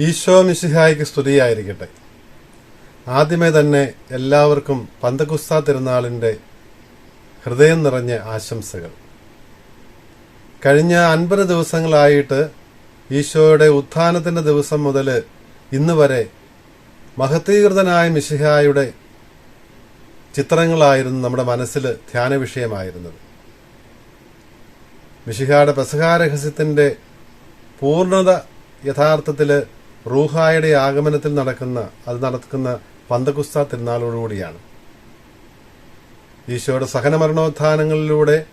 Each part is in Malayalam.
ഈശോ മിശിഹായിക്ക് സ്തുതിയായിരിക്കട്ടെ. ആദ്യമേ തന്നെ എല്ലാവർക്കും പന്തകുസ്ത തിരുനാളിന്റെ ഹൃദയം നിറഞ്ഞ ആശംസകൾ. കഴിഞ്ഞ അൻപത് ദിവസങ്ങളായിട്ട് ഈശോയുടെ ഉത്ഥാനത്തിന്റെ ദിവസം മുതൽ ഇന്ന് വരെ മഹത്തീകൃതനായ മിശിഹായുടെ ചിത്രങ്ങളായിരുന്നു നമ്മുടെ മനസ്സിൽ ധ്യാന വിഷയമായിരുന്നത്. മിശിഹായുടെ പെസഹാരഹസ്യത്തിന്റെ പൂർണത യഥാർത്ഥത്തിൽ റൂഹായുടെ ആഗമനത്തിൽ നടക്കുന്ന അത് നടക്കുന്ന പന്തകുസ്ത തിരുനാളോടുകൂടിയാണ്. ഈശോയുടെ സഹനമരണോത്ഥാനങ്ങളിലൂടെ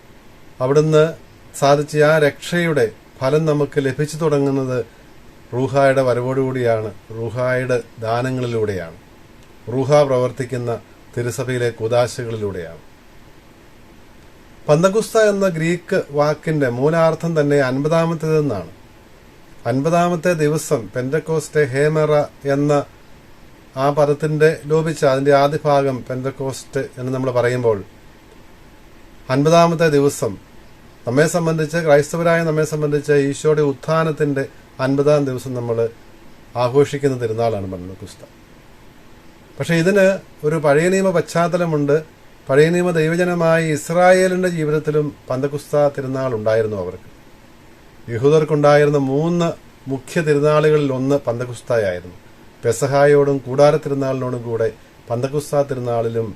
അവിടുന്ന് സാധിച്ച ആ രക്ഷയുടെ ഫലം നമുക്ക് ലഭിച്ചു തുടങ്ങുന്നത് റൂഹായുടെ വരവോടുകൂടിയാണ് റൂഹായുടെ ദാനങ്ങളിലൂടെയാണ്. റൂഹ പ്രവർത്തിക്കുന്ന തിരുസഭയിലെ കുദാശകളിലൂടെയാണ് പന്തകുസ്ത എന്ന ഗ്രീക്ക് വാക്കിന്റെ മൂലാർത്ഥം തന്നെ അൻപതാമത്തേതെന്നാണ്. അൻപതാമത്തെ ദിവസം പെന്തക്കോസ്റ്റ് ഹേമറ എന്ന ആ പദത്തിന്റെ ലോപിച്ച അതിന്റെ ആദ്യ ഭാഗം പെന്തക്കോസ്റ്റ് എന്ന് നമ്മൾ പറയുമ്പോൾ അൻപതാമത്തെ ദിവസം നമ്മെ സംബന്ധിച്ച് ക്രൈസ്തവരായ നമ്മെ സംബന്ധിച്ച് ഈശോയുടെ ഉത്ഥാനത്തിന്റെ അൻപതാം ദിവസം നമ്മൾ ആഘോഷിക്കുന്ന തിരുനാളാണ് പെന്തക്കുസ്ത. പക്ഷെ ഇതിന് ഒരു പഴയ നിയമ പശ്ചാത്തലമുണ്ട്. പഴയ നിയമ ദൈവജനമായ ഇസ്രായേലിന്റെ ജീവിതത്തിലും പന്തക്കുസ്ത തിരുനാൾ ഉണ്ടായിരുന്നു അവർക്ക്. യഹൂദർക്കുണ്ടായിരുന്ന മൂന്ന് മുഖ്യ തിരുനാളുകളിൽ ഒന്ന് പന്തകുസ്തായായിരുന്നു പെസഹായോടും കൂടാര തിരുനാളിനോടും കൂടെ പന്തകുസ്ത തിരുനാളിലും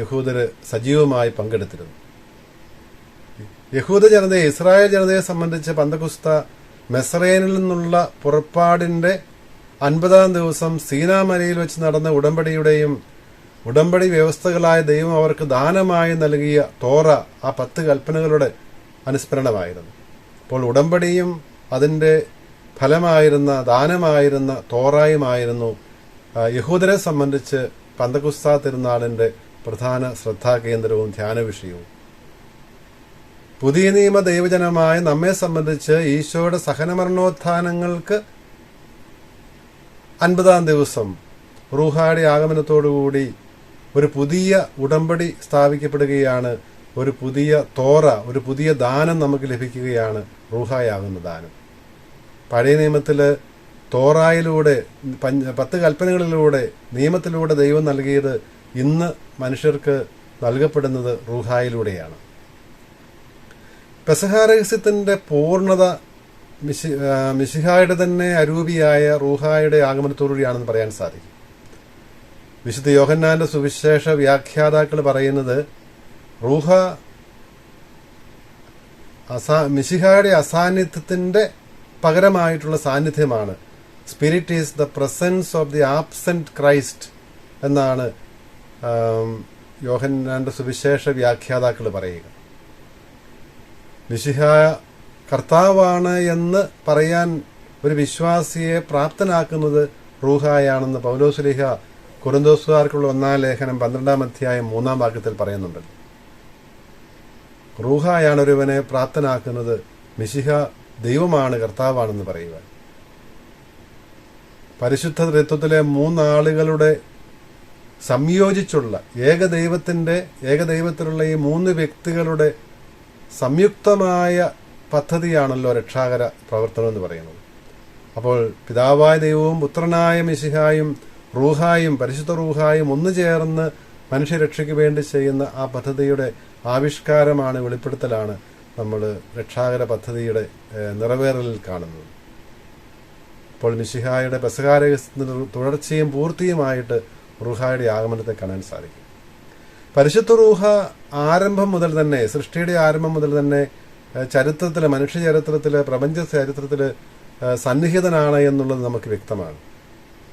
യഹൂദർ സജീവമായി പങ്കെടുത്തിരുന്നു. യഹൂദ ജനതയെ ഇസ്രായേൽ ജനതയെ സംബന്ധിച്ച് പന്തകുസ്ത മെസറേനിൽ നിന്നുള്ള പുറപ്പാടിന്റെ അൻപതാം ദിവസം സീനാമലയിൽ വെച്ച് നടന്ന ഉടമ്പടിയുടെയും ഉടമ്പടി വ്യവസ്ഥകളായ ദൈവം അവർക്ക് ദാനമായി നൽകിയ തോറ ആ പത്ത് കൽപ്പനകളുടെ അനുസ്മരണമായിരുന്നു. അപ്പോൾ ഉടമ്പടിയും അതിന്റെ ഫലമായിരുന്ന ദാനമായിരുന്ന തോറായുമായിരുന്നു യഹൂദരെ സംബന്ധിച്ച് പന്തകുസ്ത തിരുനാളിന്റെ പ്രധാന ശ്രദ്ധാകേന്ദ്രവും ധ്യാന വിഷയവും പുതിയ നിയമ ദൈവജനമായ നമ്മെ സംബന്ധിച്ച് ഈശോയുടെ സഹനമരണോത്ഥാനങ്ങൾക്ക് അൻപതാം ദിവസം റൂഹാടി ആഗമനത്തോടുകൂടി ഒരു പുതിയ ഉടമ്പടി സ്ഥാപിക്കപ്പെടുകയാണ് ഒരു പുതിയ തോറ ഒരു പുതിയ ദാനം നമുക്ക് ലഭിക്കുകയാണ് റൂഹായാകുന്ന ദാനം. പഴയ നിയമത്തിൽ തോറായിലൂടെ പത്ത് കൽപ്പനകളിലൂടെ നിയമത്തിലൂടെ ദൈവം നൽകിയത് ഇന്ന് മനുഷ്യർക്ക് നൽകപ്പെടുന്നത് റൂഹായിലൂടെയാണ്. പെസഹാരഹസ്യത്തിന്റെ പൂർണത മിശി മിശിഹായുടെ തന്നെ അരൂപിയായ റൂഹായുടെ ആഗമനത്തോടുകൂടിയാണെന്ന് പറയാൻ സാധിക്കും. വിശുദ്ധ യോഹന്നാന്റെ സുവിശേഷ വ്യാഖ്യാതാക്കൾ പറയുന്നത് റൂഹ അസാ മിശിഹായുടെ അസാന്നിധ്യത്തിന്റെ പകരമായിട്ടുള്ള സാന്നിധ്യമാണ്. Spirit is the presence of the absent Christ എന്നാണ് യോഹന്നാന്റെ സുവിശേഷ വ്യാഖ്യാതാക്കൾ പറയുക. മിശിഹ കർത്താവാണ് എന്ന് പറയാൻ ഒരു വിശ്വാസിയെ പ്രാപ്തനാക്കുന്നത് റൂഹായാണെന്ന് പൗലോസുലിഹ കുറുന്തോസുകാർക്കുള്ള ഒന്നാം ലേഖനം പന്ത്രണ്ടാം അധ്യായം മൂന്നാം വാക്യത്തിൽ പറയുന്നുണ്ട്. റൂഹായാണ് ഒരുവനെ പ്രാപ്തനാക്കുന്നത് മിശിഹ ദൈവമാണ് കർത്താവാണെന്ന് പറയുക പരിശുദ്ധ ത്രിത്വത്തിലെ മൂന്നാളുകളുടെ സംയോജിച്ചുള്ള ഏകദൈവത്തിന്റെ ഏകദൈവത്തിലുള്ള ഈ മൂന്ന് വ്യക്തികളുടെ സംയുക്തമായ പദ്ധതിയാണല്ലോ രക്ഷാകര പ്രവർത്തനം എന്ന് പറയുന്നത്. അപ്പോൾ പിതാവായ ദൈവവും പുത്രനായ മിശിഹായും റൂഹായും പരിശുദ്ധ റൂഹായും ഒന്നു ചേർന്ന് മനുഷ്യരക്ഷയ്ക്ക് വേണ്ടി ചെയ്യുന്ന ആ പദ്ധതിയുടെ ആവിഷ്കാരമാണ് വെളിപ്പെടുത്തലാണ് നമ്മൾ രക്ഷാകര പദ്ധതിയുടെ നിറവേറലിൽ കാണുന്നത്. അപ്പോൾ മിശിഹായുടെ പെസകാര തുടർച്ചയും പൂർത്തിയുമായിട്ട് റൂഹായുടെ ആഗമനത്തെ കാണാൻ സാധിക്കും. പരിശുദ്ധ റൂഹ ആരംഭം മുതൽ തന്നെ സൃഷ്ടിയുടെ ആരംഭം മുതൽ തന്നെ ചരിത്രത്തിൽ മനുഷ്യ ചരിത്രത്തിൽ പ്രപഞ്ച ചരിത്രത്തിൽ സന്നിഹിതനാണ് എന്നുള്ളത് നമുക്ക് വ്യക്തമാണ്.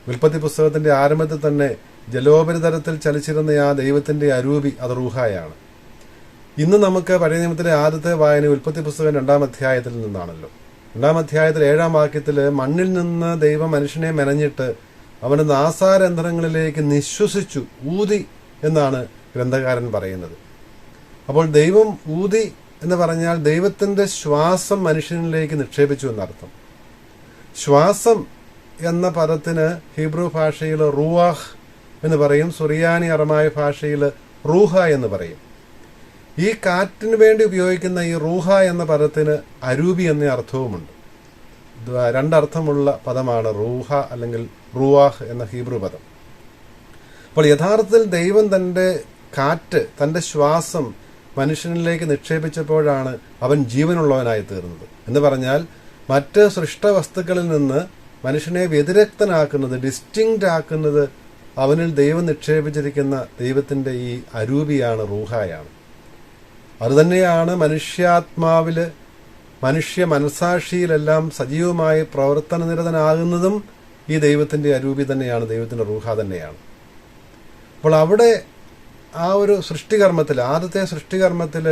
വിൽപ്പത്തി പുസ്തകത്തിന്റെ ആരംഭത്തിൽ തന്നെ ജലോപരിതലത്തിൽ ചലിച്ചിരുന്ന ആ ദൈവത്തിന്റെ അരൂപി അത് റൂഹായാണ്. ഇന്ന് നമുക്ക് പഴയ നിയമത്തിലെ ആദ്യത്തെ വായന ഉൽപ്പത്തി പുസ്തകം രണ്ടാം അധ്യായത്തിൽ നിന്നാണല്ലോ. രണ്ടാം അധ്യായത്തിൽ ഏഴാം വാക്യത്തിൽ മണ്ണിൽ നിന്ന് ദൈവം മനുഷ്യനെ മെനഞ്ഞിട്ട് അവന്റെ നാസാരന്ധ്രങ്ങളിലേക്ക് നിശ്വസിച്ചു ഊതി എന്നാണ് ഗ്രന്ഥകാരൻ പറയുന്നത്. അപ്പോൾ ദൈവം ഊതി എന്ന് പറഞ്ഞാൽ ദൈവത്തിന്റെ ശ്വാസം മനുഷ്യനിലേക്ക് നിക്ഷേപിച്ചു എന്നർത്ഥം. ശ്വാസം എന്ന പദത്തിന് ഹീബ്രു ഭാഷയിൽ റൂവാഹ് എന്ന് പറയും. സുറിയാനി അറമായ ഭാഷയിൽ റൂഹ എന്ന് പറയും. ഈ കാറ്റിന് വേണ്ടി ഉപയോഗിക്കുന്ന ഈ റൂഹ എന്ന പദത്തിന് അരൂപി എന്ന അർത്ഥവുമുണ്ട്. രണ്ടർത്ഥമുള്ള പദമാണ് റൂഹ അല്ലെങ്കിൽ റൂവാഹ് എന്ന ഹീബ്രു പദം. അപ്പോൾ യഥാർത്ഥത്തിൽ ദൈവം തന്റെ കാറ്റ് തന്റെ ശ്വാസം മനുഷ്യനിലേക്ക് നിക്ഷേപിച്ചപ്പോഴാണ് അവൻ ജീവനുള്ളവനായി തീർന്നത് എന്ന് പറഞ്ഞാൽ മറ്റ് സൃഷ്ട വസ്തുക്കളിൽ നിന്ന് മനുഷ്യനെ വ്യതിരക്തനാക്കുന്നത് ഡിസ്റ്റിങ്റ്റ് ആക്കുന്നത് അവനിൽ ദൈവം നിക്ഷേപിച്ചിരിക്കുന്ന ദൈവത്തിന്റെ ഈ അരൂപിയാണ് റൂഹായാണ്. അതുതന്നെയാണ് മനുഷ്യാത്മാവിൽ മനുഷ്യ മനസാക്ഷിയിലെല്ലാം സജീവമായി പ്രവർത്തന നിരതനാകുന്നതും ഈ ദൈവത്തിന്റെ അരൂപി തന്നെയാണ് ദൈവത്തിന്റെ റൂഹ തന്നെയാണ്. അപ്പോൾ അവിടെ ആ ഒരു സൃഷ്ടികർമ്മത്തിൽ ആദ്യത്തെ സൃഷ്ടികർമ്മത്തിൽ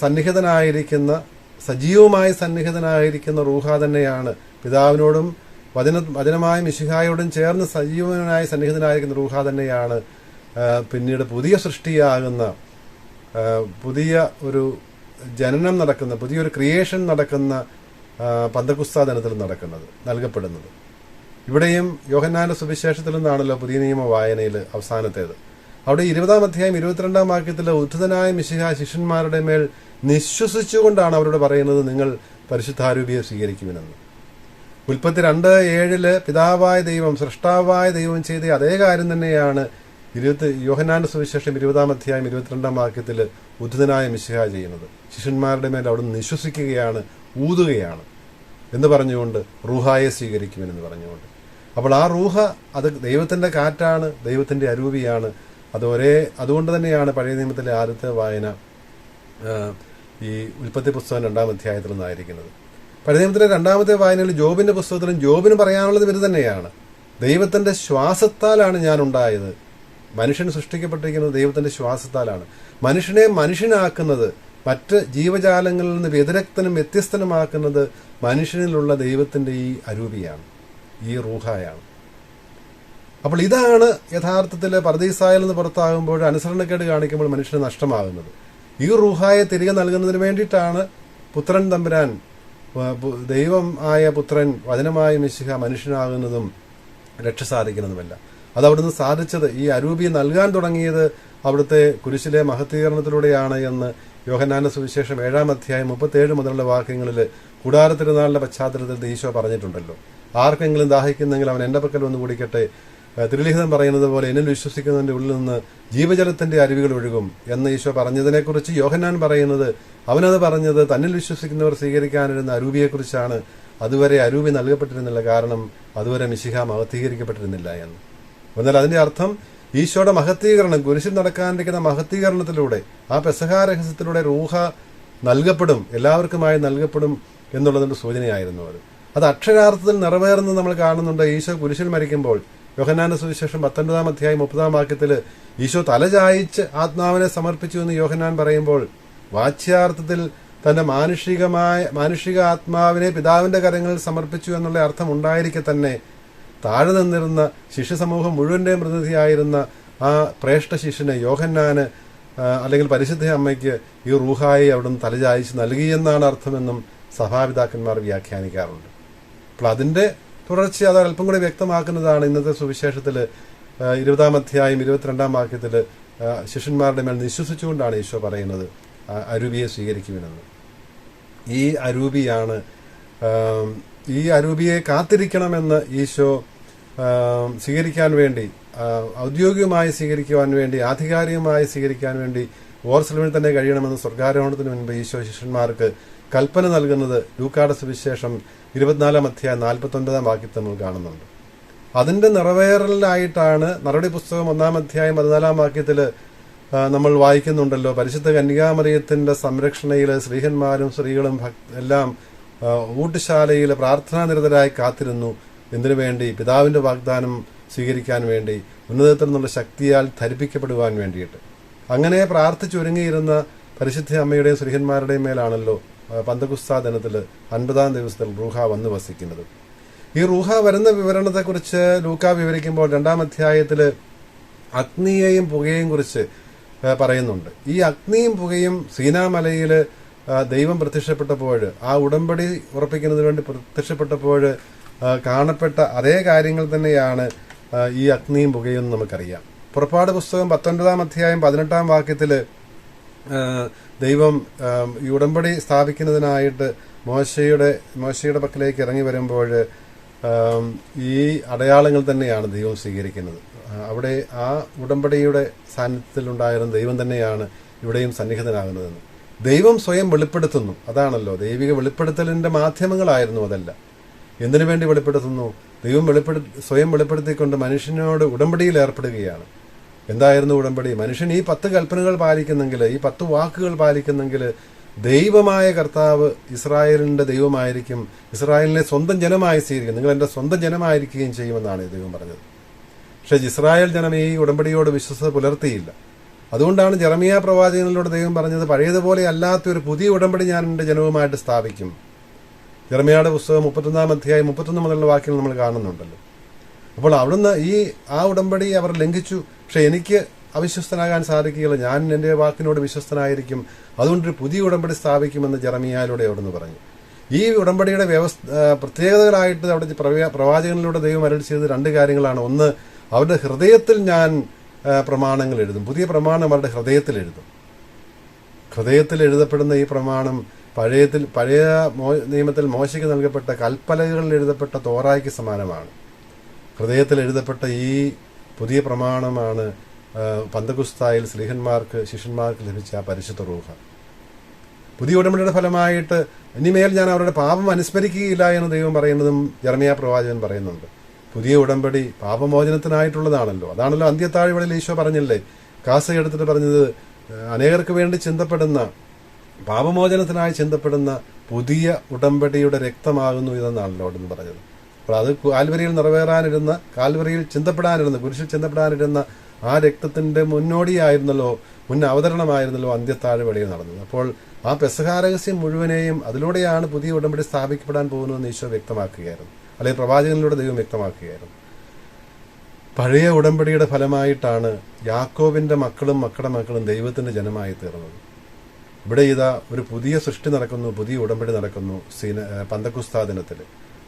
സന്നിഹിതനായിരിക്കുന്ന സജീവമായി സന്നിഹിതനായിരിക്കുന്ന റൂഹ തന്നെയാണ്. പിതാവിനോടും വചന വചനമായ മിശിഹായോടും ചേർന്ന് സജീവനായ സന്നിഹിതനായിരിക്കുന്ന റൂഹ തന്നെയാണ് പിന്നീട് പുതിയ സൃഷ്ടിയാകുന്ന പുതിയ ഒരു ജനനം നടക്കുന്ന പുതിയൊരു ക്രിയേഷൻ നടക്കുന്ന പന്തകുസ്താദനത്തിൽ നടക്കുന്നത് നൽകപ്പെടുന്നത്. ഇവിടെയും യോഹന്നാന്റെ സുവിശേഷത്തിൽ നിന്നാണല്ലോ പുതിയ നിയമ വായനയിൽ അവസാനത്തേത്. അവിടെ ഇരുപതാം അധ്യായം ഇരുപത്തിരണ്ടാം വാക്യത്തിൽ ഉദ്ധിതനായ മിശിഹ ശിഷ്യന്മാരുടെ മേൽ നിശ്വസിച്ചുകൊണ്ടാണ് അവരോട് പറയുന്നത് നിങ്ങൾ പരിശുദ്ധാരൂപിയെ സ്വീകരിക്കുമെന്ന് ഉൽപ്പത്തി രണ്ട് ഏഴിൽ പിതാവായ ദൈവം സൃഷ്ടാവായ ദൈവം ചെയ്ത അതേ കാര്യം തന്നെയാണ് ഇരുപത്തി യോഹനാന്റെ സുവിശേഷം ഇരുപതാം അധ്യായം ഇരുപത്തിരണ്ടാം വാക്യത്തിൽ ഉദ്ധിതനായ മിശിഹ ചെയ്യുന്നത്. ശിഷ്യന്മാരുടെ മേൽ അവിടുന്ന് നിശ്വസിക്കുകയാണ് ഊതുകയാണ് എന്ന് പറഞ്ഞുകൊണ്ട് റൂഹായെ സ്വീകരിക്കുമെന്ന് പറഞ്ഞുകൊണ്ട്. അപ്പോൾ ആ റൂഹ അത് ദൈവത്തിന്റെ കാറ്റാണ് ദൈവത്തിന്റെ അരൂപിയാണ്. അത് ഒരേ അതുകൊണ്ട് തന്നെയാണ് പഴയ നിയമത്തിലെ ആദ്യത്തെ വായന ഈ ഉൽപ്പത്തി പുസ്തകം രണ്ടാം അധ്യായത്തിൽ നിന്നായിരിക്കുന്നത്. പഴയ രണ്ടാമത്തെ വായനയിൽ ജോബിന്റെ പുസ്തകത്തിലും ജോബിന് പറയാനുള്ളത് ഇത് തന്നെയാണ്. ദൈവത്തിന്റെ ശ്വാസത്താലാണ് ഞാൻ ഉണ്ടായത് മനുഷ്യൻ സൃഷ്ടിക്കപ്പെട്ടിരിക്കുന്നത് ദൈവത്തിന്റെ ശ്വാസത്താലാണ്. മനുഷ്യനെ മനുഷ്യനാക്കുന്നത് മറ്റ് ജീവജാലങ്ങളിൽ നിന്ന് വ്യതിരക്തനും വ്യത്യസ്തനുമാക്കുന്നത് മനുഷ്യനിലുള്ള ദൈവത്തിന്റെ ഈ അരൂപിയാണ്. ഈ റൂഹായാണ്. അപ്പോൾ ഇതാണ് യഥാർത്ഥത്തിൽ പർദീസായിൽ നിന്ന് പുറത്താകുമ്പോൾ അനുസരണക്കേട് കാണിക്കുമ്പോൾ മനുഷ്യന് നഷ്ടമാകുന്നത്. ഈ റൂഹായെ തിരികെ നൽകുന്നതിന് വേണ്ടിയിട്ടാണ് പുത്രൻ തമ്പുരാൻ ദൈവം ആയ പുത്രൻ വചനമായ മിശിഹ മനുഷ്യനാകുന്നതും രക്ഷ സാധിക്കുന്നതുമല്ല. അത് അവിടുന്ന് സാധിച്ചത് ഈ അരൂപി നൽകാൻ തുടങ്ങിയത് അവിടുത്തെ കുരിശിലെ മഹത്തീകരണത്തിലൂടെയാണ് എന്ന് യോഹനാന സുവിശേഷം ഏഴാം അധ്യായം മുപ്പത്തേഴ് മുതലുള്ള വാക്യങ്ങളിൽ കൂടാരത്തിരുന്നാളിന്റെ പശ്ചാത്തലത്തിൽ ഈശോ പറഞ്ഞിട്ടുണ്ടല്ലോ. ആർക്കെങ്കിലും ദാഹിക്കുന്നെങ്കിൽ അവൻ എന്റെ പക്കൽ വന്ന് കുടിക്കട്ടെ. തിരുലിഖിതം പറയുന്നത് പോലെ എന്നിൽ വിശ്വസിക്കുന്നതിന്റെ ഉള്ളിൽ നിന്ന് ജീവജലത്തിന്റെ അരുവികൾ ഒഴുകും എന്ന് ഈശോ പറഞ്ഞതിനെക്കുറിച്ച് യോഹനാൻ പറയുന്നത് അവനത് പറഞ്ഞത് തന്നിൽ വിശ്വസിക്കുന്നവർ സ്വീകരിക്കാനിരുന്ന അരൂപിയെക്കുറിച്ചാണ്. അതുവരെ അരൂപി നൽകപ്പെട്ടിരുന്നില്ല കാരണം അതുവരെ മിശിഹ മഹത്തീകരിക്കപ്പെട്ടിരുന്നില്ല എന്ന്. എന്നാൽ അതിന്റെ അർത്ഥം ഈശോയുടെ മഹത്തീകരണം കുരിശിൽ നടക്കാനിരിക്കുന്ന മഹത്തീകരണത്തിലൂടെ ആ പെസഹാ രഹസ്യത്തിലൂടെ റൂഹ നൽകപ്പെടും എല്ലാവർക്കുമായി നൽകപ്പെടും എന്നുള്ളതിന്റെ സൂചനയായിരുന്നു അത്. അത് അക്ഷരാർത്ഥത്തിൽ നിറവേറുന്ന നമ്മൾ കാണുന്നുണ്ട്. ഈശോ കുരിശിൽ മരിക്കുമ്പോൾ യോഹന്നാന സുവിശേഷം പത്തൊൻപതാം അധ്യായം മുപ്പതാം വാക്യത്തിൽ ഈശോ തലചായിച്ച് ആത്മാവിനെ സമർപ്പിച്ചു എന്ന് യോഹന്നാൻ പറയുമ്പോൾ വാച്യാർത്ഥത്തിൽ തന്റെ മാനുഷികമായ മാനുഷിക ആത്മാവിനെ പിതാവിന്റെ കരങ്ങളിൽ സമർപ്പിച്ചു എന്നുള്ള അർത്ഥം ഉണ്ടായിരിക്കെ തന്നെ താഴെ നിന്നിരുന്ന ശിഷ്യസമൂഹം മുഴുവന്റെയും പ്രതിനിധിയായിരുന്ന ആ പ്രേഷ്ഠ ശിഷ്യനെ യോഹന്നാന് അല്ലെങ്കിൽ പരിശുദ്ധ അമ്മയ്ക്ക് ഈ റൂഹായി അവിടുന്ന് തലചായിച്ച് നൽകിയെന്നാണ് അർത്ഥമെന്നും സഭാപിതാക്കന്മാർ വ്യാഖ്യാനിക്കാറുണ്ട്. അപ്പോൾ അതിന്റെ തുടർച്ച അത് അല്പം കൂടി വ്യക്തമാക്കുന്നതാണ് ഇന്നത്തെ സുവിശേഷത്തിൽ ഇരുപതാം അധ്യായം ഇരുപത്തിരണ്ടാം വാക്യത്തിൽ ശിഷ്യന്മാരുടെ മേൽ നിശ്വസിച്ചുകൊണ്ടാണ് ഈശോ പറയുന്നത്. അരൂപിയെ സ്വീകരിക്കുമെന്നാണ് ഈ അരൂപിയാണ് ഈ അരൂപിയെ കാത്തിരിക്കണമെന്ന് ഈശോ സ്വീകരിക്കാൻ വേണ്ടി ഔദ്യോഗികമായി സ്വീകരിക്കുവാൻ വേണ്ടി ആധികാരികമായി സ്വീകരിക്കാൻ വേണ്ടി ഓർസലമിൽ തന്നെ കഴിയണമെന്ന് സ്വർഗാരോഹണത്തിന് മുൻപ് ഈശോ ശിഷ്യന്മാർക്ക് കൽപ്പന നൽകുന്നത് ലൂക്കാട സുവിശേഷം ഇരുപത്തിനാലാം അധ്യായം നാൽപ്പത്തി ഒൻപതാം വാക്യത്തിൽ നമ്മൾ കാണുന്നുണ്ട്. അതിന്റെ നിറവേറലായിട്ടാണ് നടപടി പുസ്തകം ഒന്നാം അധ്യായം പതിനാലാം വാക്യത്തിൽ നമ്മൾ വായിക്കുന്നുണ്ടല്ലോ. പരിശുദ്ധ കന്യകാമറിയത്തിന്റെ സംരക്ഷണയിൽ സ്ത്രീഹന്മാരും സ്ത്രീകളും എല്ലാം ഊട്ടുശാലയിൽ പ്രാർത്ഥനാ നിരതരായി കാത്തിരുന്നു. എന്തിനു വേണ്ടി? പിതാവിന്റെ വാഗ്ദാനം സ്വീകരിക്കാൻ വേണ്ടി ഉന്നതത്തിൽ നിന്നുള്ള ശക്തിയാൽ ധരിപ്പിക്കപ്പെടുവാൻ വേണ്ടിയിട്ട്. അങ്ങനെ പ്രാർത്ഥിച്ചൊരുങ്ങിയിരുന്ന പരിശുദ്ധ അമ്മയുടെയും സ്ത്രീഹന്മാരുടെയും മേലാണല്ലോ പന്തകുസ്താ ദിനത്തിൽ അൻപതാം ദിവസത്തിൽ റൂഹ വന്നു വസിക്കുന്നത്. ഈ റൂഹ വരുന്ന വിവരണത്തെക്കുറിച്ച് ലൂക്ക വിവരിക്കുമ്പോൾ രണ്ടാം അധ്യായത്തിൽ അഗ്നിയെയും പുകയെയും കുറിച്ച് പറയുന്നുണ്ട്. ഈ അഗ്നിയും പുകയും സീനാമലയിൽ ദൈവം പ്രത്യക്ഷപ്പെട്ടപ്പോൾ ആ ഉടമ്പടി ഉറപ്പിക്കുന്നതിന് വേണ്ടി പ്രത്യക്ഷപ്പെട്ടപ്പോൾ കാണപ്പെട്ട അതേ കാര്യങ്ങൾ തന്നെയാണ് ഈ അഗ്നിയും പുകയും നമുക്കറിയാം. പുറപ്പാട് പുസ്തകം പത്തൊൻപതാം അധ്യായം പതിനെട്ടാം വാക്യത്തിൽ ദൈവം ഈ ഉടമ്പടി സ്ഥാപിക്കുന്നതിനായിട്ട് മോശയുടെ മോശയുടെ പക്കലേക്ക് ഇറങ്ങി വരുമ്പോൾ ഈ അടയാളങ്ങൾ തന്നെയാണ് ദൈവം സ്വീകരിക്കുന്നത്. അവിടെ ആ ഉടമ്പടിയുടെ സാന്നിധ്യത്തിലുണ്ടായിരുന്ന ദൈവം തന്നെയാണ് ഇവിടെയും സന്നിഹിതനാകുന്നതെന്ന്. ദൈവം സ്വയം വെളിപ്പെടുത്തുന്നു. അതാണല്ലോ. ദൈവിക വെളിപ്പെടുത്തലിന്റെ മാധ്യമങ്ങളായിരുന്നു അതല്ല. എന്തിനു വേണ്ടി വെളിപ്പെടുത്തുന്നു? ദൈവം വെളിപ്പെടു സ്വയം വെളിപ്പെടുത്തിക്കൊണ്ട് മനുഷ്യനോട് ഉടമ്പടിയിൽ ഏർപ്പെടുകയാണ്. എന്തായിരുന്നു ഉടമ്പടി? മനുഷ്യൻ ഈ പത്ത് കൽപ്പനകൾ പാലിക്കുന്നെങ്കിൽ ഈ പത്ത് വാക്കുകൾ പാലിക്കുന്നെങ്കിൽ ദൈവമായ കർത്താവ് ഇസ്രായേലിന്റെ ദൈവമായിരിക്കും. ഇസ്രായേലിനെ സ്വന്തം ജനമായി സ്വീകരിക്കും നിങ്ങൾ എന്റെ സ്വന്തം ജനമായിരിക്കുകയും ചെയ്യുമെന്നാണ് ദൈവം പറഞ്ഞത്. പക്ഷേ ഇസ്രായേൽ ജനം ഈ ഉടമ്പടിയോട് വിശ്വസത പുലർത്തിയില്ല. അതുകൊണ്ടാണ് ജെറമിയ പ്രവാചകനിലൂടെ ദൈവം പറഞ്ഞത് പഴയതുപോലെ അല്ലാത്ത ഒരു പുതിയ ഉടമ്പടി ഞാൻ എന്റെ ജനവുമായിട്ട് സ്ഥാപിക്കും. ജെറമിയയുടെ പുസ്തകം മുപ്പത്തൊന്നാം അധ്യായം മുപ്പത്തൊന്ന് മുതലുള്ള വാക്യങ്ങൾ നമ്മൾ കാണുന്നുണ്ടല്ലോ. അപ്പോൾ അവിടുന്ന് ഈ ആ ഉടമ്പടി അവർ ലംഘിച്ചു. പക്ഷെ എനിക്ക് അവിശ്വസ്തനാകാൻ സാധിക്കുകയില്ല. ഞാൻ എന്റെ വാക്കിനോട് വിശ്വസ്തനായിരിക്കും. അതുകൊണ്ടൊരു പുതിയ ഉടമ്പടി സ്ഥാപിക്കുമെന്ന് ജെറമിയായിലൂടെ അവിടുന്ന് പറഞ്ഞു. ഈ ഉടമ്പടിയുടെ വ്യവസ്ഥ പ്രത്യേകതകളായിട്ട് അവിടെ പ്രവാചകനിലൂടെ ദൈവം അരളി ചെയ്ത് രണ്ട് കാര്യങ്ങളാണ്. ഒന്ന് അവരുടെ ഹൃദയത്തിൽ ഞാൻ പ്രമാണങ്ങൾ എഴുതും. പുതിയ പ്രമാണം അവരുടെ ഹൃദയത്തിൽ എഴുതും. ഹൃദയത്തിൽ എഴുതപ്പെടുന്ന ഈ പ്രമാണം പഴയത്തിൽ പഴയ നിയമത്തിൽ മോശയ്ക്ക് നൽകപ്പെട്ട കൽപ്പലകളിൽ എഴുതപ്പെട്ട തോറായ്ക്ക് സമാനമാണ്. ഹൃദയത്തിൽ എഴുതപ്പെട്ട ഈ പുതിയ പ്രമാണമാണ് പന്തകുസ്തായിൽ സ്ലീഹന്മാർക്ക് ശിഷ്യന്മാർക്ക് ലഭിച്ച പരിശുദ്ധ റൂഹ. പുതിയ ഉടമ്പടിയുടെ ഫലമായിട്ട് ഇനിമേൽ ഞാൻ അവരുടെ പാപം അനുസ്മരിക്കുകയില്ല എന്ന് ദൈവം പറയുന്നതും ജർമിയ പ്രവാചകൻ പറയുന്നുണ്ട്. പുതിയ ഉടമ്പടി പാപമോചനത്തിനായിട്ടുള്ളതാണല്ലോ. അതാണല്ലോ അന്ത്യത്താഴ്വളിൽ ഈശോ പറഞ്ഞല്ലേ? കാസ എടുത്തിട്ട് പറഞ്ഞത് അനേകർക്ക് വേണ്ടി ചിന്തപ്പെടുന്ന പാപമോചനത്തിനായി ചിന്തപ്പെടുന്ന പുതിയ ഉടമ്പടിയുടെ രക്തമാകുന്നു ഇതെന്നാണല്ലോ അവിടുന്ന് പറഞ്ഞത്. അപ്പോൾ അത് കാൽവരിയിൽ നിറവേറാനിരുന്ന കാൽവരിയിൽ ചിന്തപ്പെടാനിരുന്ന കുരിശിൽ ചിന്തപ്പെടാനിരുന്ന ആ രക്തത്തിന്റെ മുന്നോടിയായിരുന്നല്ലോ മുൻ അവതരണമായിരുന്നല്ലോ അന്ത്യത്താഴ്വളിയിൽ നടന്നത്. അപ്പോൾ ആ പെസഹാരഹസ്യം മുഴുവനെയും അതിലൂടെയാണ് പുതിയ ഉടമ്പടി സ്ഥാപിക്കപ്പെടാൻ പോകുന്നതെന്ന് ഈശോ വ്യക്തമാക്കുകയായിരുന്നു. അല്ലെങ്കിൽ പ്രവാചകനിലൂടെ ദൈവം വ്യക്തമാക്കുകയായിരുന്നു. പഴയ ഉടമ്പടിയുടെ ഫലമായിട്ടാണ് യാക്കോബിന്റെ മക്കളും മക്കളുടെ മക്കളും ദൈവത്തിന്റെ ജനമായി തീർന്നത്. ഇവിടെ ഇതാ ഒരു പുതിയ സൃഷ്ടി നടക്കുന്നു പുതിയ ഉടമ്പടി നടക്കുന്നു സീന പന്തക്കുസ്താ ദിനത്തിൽ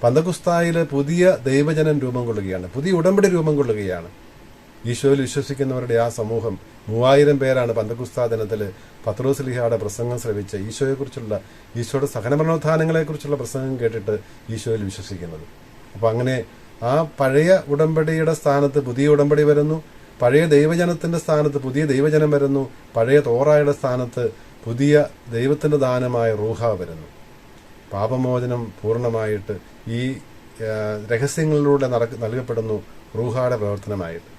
പന്തക്കുസ്തായിൽ പുതിയ ദൈവജനം രൂപം കൊള്ളുകയാണ് പുതിയ ഉടമ്പടി രൂപം കൊള്ളുകയാണ്. ഈശോയിൽ വിശ്വസിക്കുന്നവരുടെ ആ സമൂഹം മൂവായിരം പേരാണ് പന്തകുസ്താ ദിനത്തിൽ പത്രോസ്ലിഹയുടെ പ്രസംഗം ശ്രവിച്ച് ഈശോയെക്കുറിച്ചുള്ള ഈശോയുടെ സഹനമരണോത്ഥാനങ്ങളെക്കുറിച്ചുള്ള പ്രസംഗം കേട്ടിട്ട് ഈശോയിൽ വിശ്വസിക്കുന്നത്. അപ്പോൾ അങ്ങനെ ആ പഴയ ഉടമ്പടിയുടെ സ്ഥാനത്ത് പുതിയ ഉടമ്പടി വരുന്നു പഴയ ദൈവജനത്തിന്റെ സ്ഥാനത്ത് പുതിയ ദൈവജനം വരുന്നു പഴയ തോറായുടെ സ്ഥാനത്ത് പുതിയ ദൈവത്തിന്റെ ദാനമായ റൂഹ വരുന്നു. പാപമോചനം പൂർണമായിട്ട് ഈ രഹസ്യങ്ങളിലൂടെ നടക്ക നൽകപ്പെടുന്നു റൂഹായുടെ പ്രവർത്തനമായിട്ട്.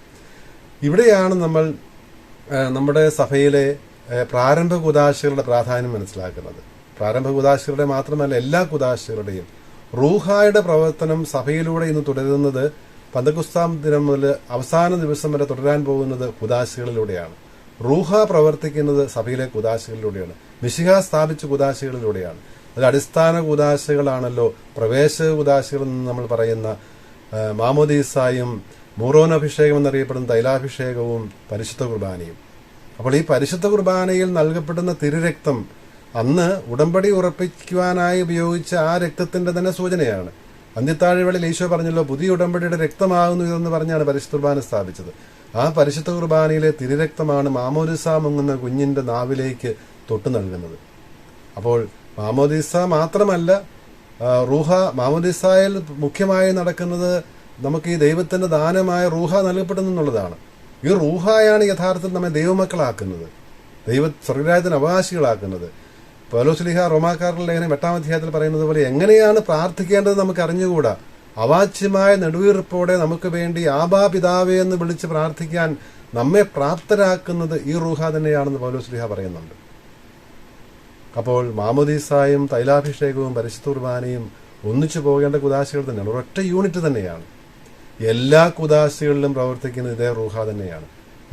ഇവിടെയാണ് നമ്മൾ നമ്മുടെ സഭയിലെ പ്രാരംഭ കുദാശകളുടെ പ്രാധാന്യം മനസ്സിലാക്കുന്നത്. പ്രാരംഭ കുദാശകളുടെ മാത്രമല്ല എല്ലാ കുദാശകളുടെയും. റൂഹായുടെ പ്രവർത്തനം സഭയിലൂടെ ഇന്ന് തുടരുന്നത് പന്തകുസ്താം ദിനം മുതൽ അവസാന ദിവസം വരെ തുടരാൻ പോകുന്നത് കുദാശകളിലൂടെയാണ്. റൂഹ പ്രവർത്തിക്കുന്നത് സഭയിലെ കുദാശകളിലൂടെയാണ്. മിശിഹ സ്ഥാപിച്ച കുദാശകളിലൂടെയാണ്. അതിൽ അടിസ്ഥാന കുദാശകളാണല്ലോ. പ്രവേശ കുദാശകൾ എന്ന് നമ്മൾ പറയുന്ന മാമോദീസായും മൂറോനഭിഷേകം എന്നറിയപ്പെടുന്ന തൈലാഭിഷേകവും പരിശുദ്ധ കുർബാനയും. അപ്പോൾ ഈ പരിശുദ്ധ കുർബാനയിൽ നൽകപ്പെടുന്ന തിരുരക്തം അന്ന് ഉടമ്പടി ഉറപ്പിക്കുവാനായി ഉപയോഗിച്ച ആ രക്തത്തിന്റെ തന്നെ സൂചനയാണ്. അന്ത്യത്താഴ്വളിൽ ഈശോ പറഞ്ഞല്ലോ പുതിയ ഉടമ്പടിയുടെ രക്തമാകുന്നു ഇതെന്ന് പറഞ്ഞാണ് പരിശുദ്ധ കുർബാന സ്ഥാപിച്ചത്. ആ പരിശുദ്ധ കുർബാനയിലെ തിരുരക്തമാണ് മാമോദിസ മുങ്ങുന്ന കുഞ്ഞിന്റെ നാവിലേക്ക് തൊട്ടു നൽകുന്നത്. അപ്പോൾ മാമോദിസ മാത്രമല്ല റൂഹ മാമോദിസായിൽ മുഖ്യമായി നടക്കുന്നത് നമുക്ക് ഈ ദൈവത്തിന്റെ ദാനമായ റൂഹ നൽകപ്പെടുന്നു എന്നുള്ളതാണ് ഈ റൂഹായാണ് യഥാർത്ഥത്തിൽ നമ്മെ ദൈവമക്കളാക്കുന്നത്. ദൈവ സ്വർഗരാജ്യത്തിന് അവകാശികളാക്കുന്നത്. പൗലോസ്ലിഹ റോമാക്കാരുടെ ലേഖനം എട്ടാം അധ്യായത്തിൽ പറയുന്നത് പോലെ എങ്ങനെയാണ് പ്രാർത്ഥിക്കേണ്ടത് നമുക്ക് അറിഞ്ഞുകൂടാ? അവാച്യമായ നെടുവീർപ്പോടെ നമുക്ക് വേണ്ടി ആബാ പിതാവേ എന്ന് വിളിച്ച് പ്രാർത്ഥിക്കാൻ നമ്മെ പ്രാപ്തരാക്കുന്നത് ഈ റൂഹ തന്നെയാണെന്ന് പൗലോസ്ലിഹ പറയുന്നുണ്ട്. അപ്പോൾ മാമോദീസായും തൈലാഭിഷേകവും പരിശുദ്ധ കുർബാനയും ഒന്നിച്ചു പോകേണ്ട കുദാശകൾ തന്നെയാണ്. ഒരൊറ്റ യൂണിറ്റ് തന്നെയാണ്. എല്ലാ കുദാശകളിലും പ്രവർത്തിക്കുന്നത് ഇതേ റൂഹ തന്നെയാണ്.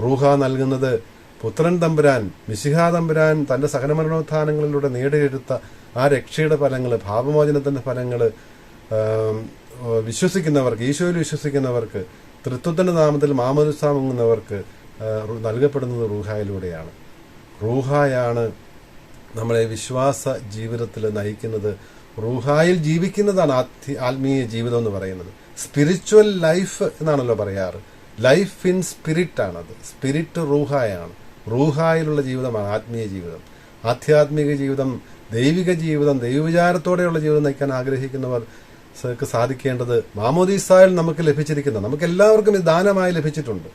റൂഹ നൽകുന്നത് പുത്രൻ തമ്പുരാൻ മിശിഹാ തമ്പുരാൻ തന്റെ സഹനമരണോത്ഥാനങ്ങളിലൂടെ നേടിയെടുത്ത ആ രക്ഷയുടെ ഫലങ്ങൾ ഭാവമോചനത്തിന്റെ ഫലങ്ങൾ വിശ്വസിക്കുന്നവർക്ക് ഈശോയിൽ വിശ്വസിക്കുന്നവർക്ക് തൃത്വത്തിന്റെ നാമത്തിൽ മാമോദിസാമുങ്ങുന്നവർക്ക് നൽകപ്പെടുന്നത് റൂഹായിലൂടെയാണ്. റൂഹായാണ് നമ്മളെ വിശ്വാസ ജീവിതത്തിൽ നയിക്കുന്നത്. റൂഹായിൽ ജീവിക്കുന്നതാണ് ആത്മീയ ജീവിതം എന്ന് പറയുന്നത്. സ്പിരിച്വൽ ലൈഫ് എന്നാണല്ലോ പറയാറ്. ലൈഫ് ഇൻ സ്പിരിറ്റ് ആണത്. സ്പിരിറ്റ് റൂഹായാണ്. റൂഹായിലുള്ള ജീവിതമാണ് ആത്മീയ ജീവിതം. ആധ്യാത്മിക ജീവിതം ദൈവിക ജീവിതം ദൈവവിചാരത്തോടെയുള്ള ജീവിതം നയിക്കാൻ ആഗ്രഹിക്കുന്നവർ ക്ക് സാധിക്കേണ്ടത് മാമോദീസായിൽ നമുക്ക് ലഭിച്ചിരിക്കുന്ന നമുക്ക് എല്ലാവർക്കും ഇത് ദാനമായി ലഭിച്ചിട്ടുണ്ട്.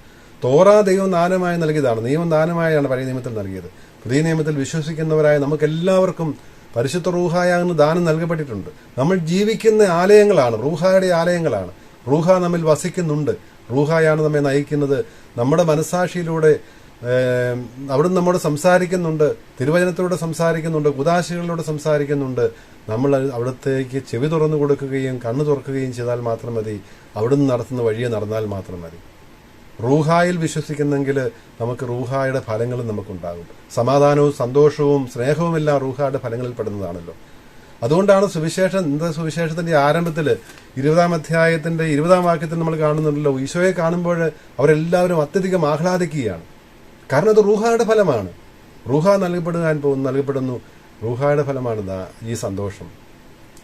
തോറാ ദൈവം ദാനമായി നൽകിയതാണ്. നിയമം ദാനമായാണ് പഴയ നിയമത്തിൽ നൽകിയത്. പുതിയ നിയമത്തിൽ വിശ്വസിക്കുന്നവരായ നമുക്ക് എല്ലാവർക്കും പരിശുദ്ധ റൂഹായാകുന്ന ദാനം നൽകപ്പെട്ടിട്ടുണ്ട്. നമ്മൾ ജീവിക്കുന്ന ആലയങ്ങളാണ് റൂഹായുടെ ആലയങ്ങളാണ്. റൂഹ നമ്മിൽ വസിക്കുന്നുണ്ട്. റൂഹായാണ് നമ്മെ നയിക്കുന്നത്. നമ്മുടെ മനസാക്ഷിയിലൂടെ അവിടുന്ന് നമ്മോട് സംസാരിക്കുന്നുണ്ട്. തിരുവചനത്തിലൂടെ സംസാരിക്കുന്നുണ്ട്. കുതാശികളിലൂടെ സംസാരിക്കുന്നുണ്ട്. നമ്മൾ അവിടത്തേക്ക് ചെവി തുറന്നു കൊടുക്കുകയും കണ്ണു തുറക്കുകയും ചെയ്താൽ മാത്രം മതി. അവിടുന്ന് നടത്തുന്ന വഴിയെ നടന്നാൽ മാത്രം മതി. റൂഹായിൽ വിശ്വസിക്കുന്നെങ്കിൽ നമുക്ക് റൂഹായുടെ ഫലങ്ങളും നമുക്കുണ്ടാകും. സമാധാനവും സന്തോഷവും സ്നേഹവും എല്ലാം റൂഹായുടെ ഫലങ്ങളിൽ പെടുന്നതാണല്ലോ. അതുകൊണ്ടാണ് സുവിശേഷം ഇന്നത്തെ സുവിശേഷത്തിന്റെ ആരംഭത്തിൽ ഇരുപതാം അധ്യായത്തിന്റെ ഇരുപതാം വാക്യത്തിൽ നമ്മൾ കാണുന്നുണ്ടല്ലോ ഈശോയെ കാണുമ്പോൾ അവരെല്ലാവരും അത്യധികം ആഹ്ലാദിക്കുകയാണ്. കാരണം അത് റൂഹായുടെ ഫലമാണ്. റൂഹ നൽകപ്പെടുവാൻ പോകുന്നു നൽകപ്പെടുന്നു. റൂഹായുടെ ഫലമാണ് ഈ സന്തോഷം.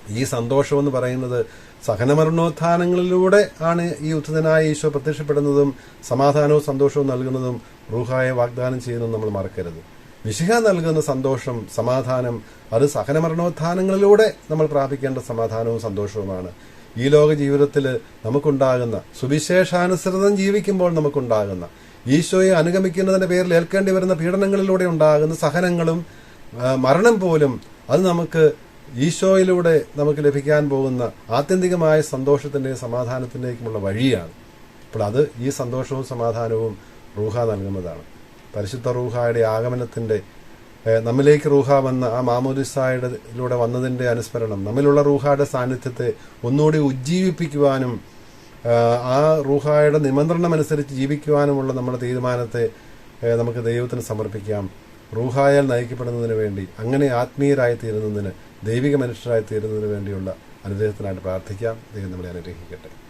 ഈ സന്തോഷം എന്ന് പറയുന്നത് സഹനമരണോത്ഥാനങ്ങളിലൂടെ ആണ് ഈ ഉത്തതനായ ഈശോ പ്രത്യക്ഷപ്പെടുന്നതും സമാധാനവും സന്തോഷവും നൽകുന്നതും റൂഹായെ വാഗ്ദാനം ചെയ്യുന്നതും നമ്മൾ മറക്കരുത്. വിശിഹ നൽകുന്ന സന്തോഷം സമാധാനം അത് സഹനമരണോത്ഥാനങ്ങളിലൂടെ നമ്മൾ പ്രാപിക്കേണ്ട സമാധാനവും സന്തോഷവുമാണ്. ഈ ലോക ജീവിതത്തിൽ നമുക്കുണ്ടാകുന്ന സുവിശേഷാനുസൃതം ജീവിക്കുമ്പോൾ നമുക്കുണ്ടാകുന്ന ഈശോയെ അനുഗമിക്കുന്നതിന്റെ പേരിൽ ഏൽക്കേണ്ടി വരുന്ന പീഡനങ്ങളിലൂടെ ഉണ്ടാകുന്ന സഹനങ്ങളും മരണം പോലും അത് നമുക്ക് ഈശോയിലൂടെ നമുക്ക് ലഭിക്കാൻ പോകുന്ന ആത്യന്തികമായ സന്തോഷത്തിന്റെയും സമാധാനത്തിന്റെയുമുള്ള വഴിയാണ്. അപ്പോൾ അത് ഈ സന്തോഷവും സമാധാനവും റൂഹ നൽകുന്നതാണ്. പരിശുദ്ധ റൂഹായുടെ ആഗമനത്തിന്റെ നമ്മിലേക്ക് റൂഹ വന്ന ആ മാമോദിസായുടെ ലൂടെ വന്നതിന്റെ അനുസ്മരണം നമ്മിലുള്ള റൂഹായുടെ സാന്നിധ്യത്തെ ഒന്നുകൂടി ഉജ്ജീവിപ്പിക്കുവാനും ആ റൂഹായുടെ നിമന്ത്രണം അനുസരിച്ച് ജീവിക്കുവാനുമുള്ള നമ്മുടെ തീരുമാനത്തെ നമുക്ക് ദൈവത്തിന് സമർപ്പിക്കാം. റൂഹായാൽ നയിക്കപ്പെടുന്നതിന് വേണ്ടി അങ്ങനെ ആത്മീയരായി തീരുന്നതിന് ദൈവിക മനുഷ്യരായി തീരുന്നതിന് വേണ്ടിയുള്ള അനുഗ്രഹത്തിനായിട്ട് പ്രാർത്ഥിക്കാം. ദൈവം നമ്മളെ അനുഗ്രഹിക്കട്ടെ.